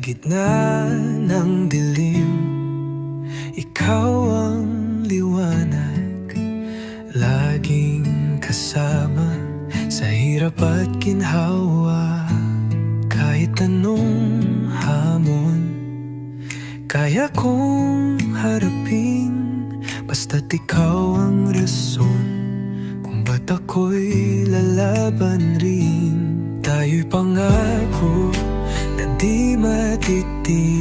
gitna ng dilim Ikaw ang liwanag. Laging kasama Sa hirap at ginhawa. Kahit anong hamon Kaya kong harapin. Basta't ikaw ang rason Kung ba't ako'y lalaban rin. Tayo'y pangako di matitinag.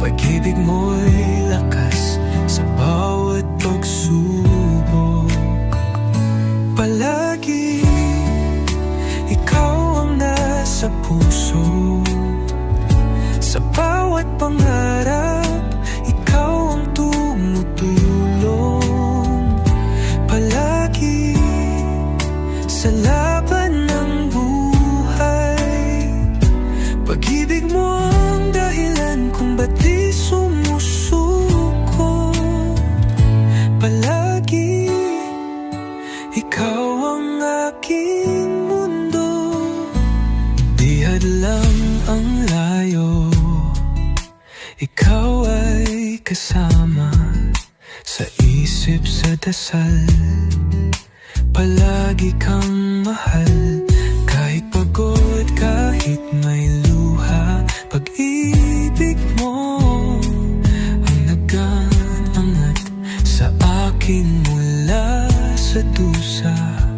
Pag-ibig mo'y lakas sa bawat pagsubok. Palagi ikaw ang nasa puso. Sa bawat pangarap ba't di Palagi ikaw ang aking mundo. Di hadlang ang layo. Ikaw ay kasama Sa isip, sa dasal. Palagi kang mahal 留下。